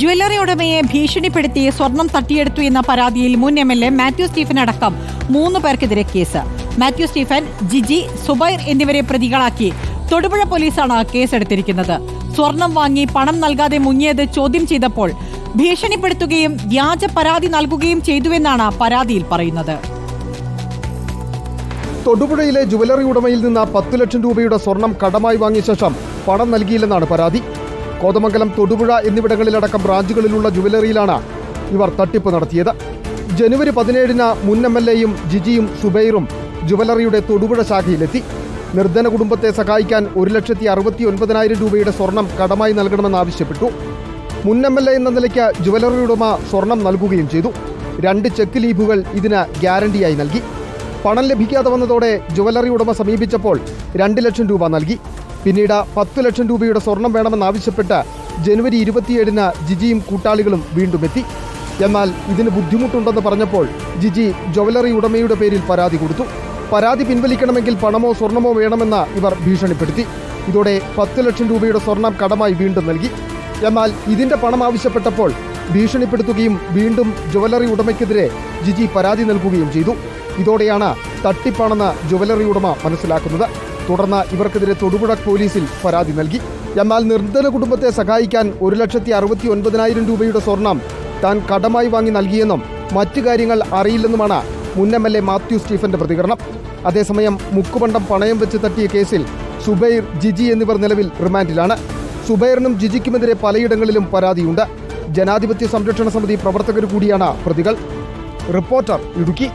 Jewellery ഉടമയെ ഭീഷണിപ്പെടുത്തി സ്വർണം തട്ടിയെടുത്തു എന്ന പരാതിയിൽ മുൻ M L A Mathew Stephen അടക്കം മൂന്ന് പേർക്കെതിരെ case. Mathew Stephen Jiji Zubair എന്നിവരെ പ്രതികളാക്കി. തൊടുപുഴ പോലീസാണ് കേസെടുത്തിരിക്കുന്നത്. സ്വർണം വാങ്ങി പണം നൽകാതെ മുങ്ങിയത് ചോദ്യം ചെയ്തപ്പോൾ ഭീഷണിപ്പെടുത്തുകയും വ്യാജ പരാതി നൽകുകയും ചെയ്തുവെന്നാണ് പരാതിയിൽ പറയുന്നത്. തൊടുപുഴയിലെ ജുവലറി ഉടമയിൽ നിന്ന് പത്തു ലക്ഷം രൂപയുടെ സ്വർണം കടമായി വാങ്ങിയ ശേഷം പണം നൽകിയില്ലെന്നാണ് പരാതി. കോതമംഗലം തൊടുപുഴ എന്നിവിടങ്ങളിലടക്കം ബ്രാഞ്ചുകളിലുള്ള ജുവലറിയിലാണ് ഇവർ തട്ടിപ്പ് നടത്തിയത്. ജനുവരി പതിനേഴിന് മുൻ എം എൽ എയും ജിജിയും സുബൈറും ജുവലറിയുടെ തൊടുപുഴ ശാഖയിലെത്തി. നിർധന കുടുംബത്തെ സഹായിക്കാൻ ഒരു ലക്ഷത്തി അറുപത്തി ഒൻപതിനായിരം രൂപയുടെ സ്വർണം കടമായി നൽകണമെന്നാവശ്യപ്പെട്ടു മുൻ എം എൽ എ എന്ന നിലയ്ക്ക് ജുവലറി ഉടമ സ്വർണം നൽകുകയും ചെയ്തു. രണ്ട് ചെക്ക് ലീഫുകൾ ഇതിന് ഗ്യാരണ്ടിയായി നൽകി. പണം ലഭിക്കാതെ വന്നതോടെ ജുവലറി ഉടമ സമീപിച്ചപ്പോൾ രണ്ട് ലക്ഷം രൂപ നൽകി. പിന്നീട് പത്ത് ലക്ഷം രൂപയുടെ സ്വർണം വേണമെന്നാവശ്യപ്പെട്ട് ജനുവരി ഇരുപത്തിയേഴിന് ജിജിയും കൂട്ടാളികളും വീണ്ടും എത്തി. എന്നാൽ ഇതിന് ബുദ്ധിമുട്ടുണ്ടെന്ന് പറഞ്ഞപ്പോൾ ജിജി ജ്വല്ലറി ഉടമയുടെ പേരിൽ പരാതി കൊടുത്തു. പരാതി പിൻവലിക്കണമെങ്കിൽ പണമോ സ്വർണമോ വേണമെന്ന് ഇവർ ഭീഷണിപ്പെടുത്തി. ഇതോടെ പത്ത് ലക്ഷം രൂപയുടെ സ്വർണം കടമായി വീണ്ടും നൽകി. എന്നാൽ ഇതിന്റെ പണം ആവശ്യപ്പെട്ടപ്പോൾ ഭീഷണിപ്പെടുത്തുകയും വീണ്ടും ജ്വല്ലറി ഉടമയ്ക്കെതിരെ ജിജി പരാതി നൽകുകയും ചെയ്തു. ഇതോടെയാണ് തട്ടിപ്പാണെന്ന് ജ്വല്ലറി ഉടമ മനസ്സിലാക്കുന്നത്. തുടർന്ന് ഇവർക്കെതിരെ തൊടുപുഴ പോലീസിൽ പരാതി നൽകി. എന്നാൽ നിർദ്ധന കുടുംബത്തെ സഹായിക്കാൻ ഒരു ലക്ഷത്തി അറുപത്തി ഒൻപതിനായിരം രൂപയുടെ സ്വർണം താൻ കടമായി വാങ്ങി നൽകിയെന്നും മറ്റു കാര്യങ്ങൾ അറിയില്ലെന്നുമാണ് മുൻ എം എൽ എ മാത്യു സ്റ്റീഫന്റെ പ്രതികരണം. അതേസമയം മുക്കുപണ്ടം പണയം വെച്ച് തട്ടിയ കേസിൽ സുബൈർ ജിജി എന്നിവർ നിലവിൽ റിമാൻഡിലാണ്. സുബൈറിനും ജിജിക്കുമെതിരെ പലയിടങ്ങളിലും പരാതിയുണ്ട്. ജനാധിപത്യ സംരക്ഷണ സമിതി പ്രവർത്തകർ കൂടിയാണ് പ്രതികൾ. റിപ്പോർട്ടർ ഇടുക്കി.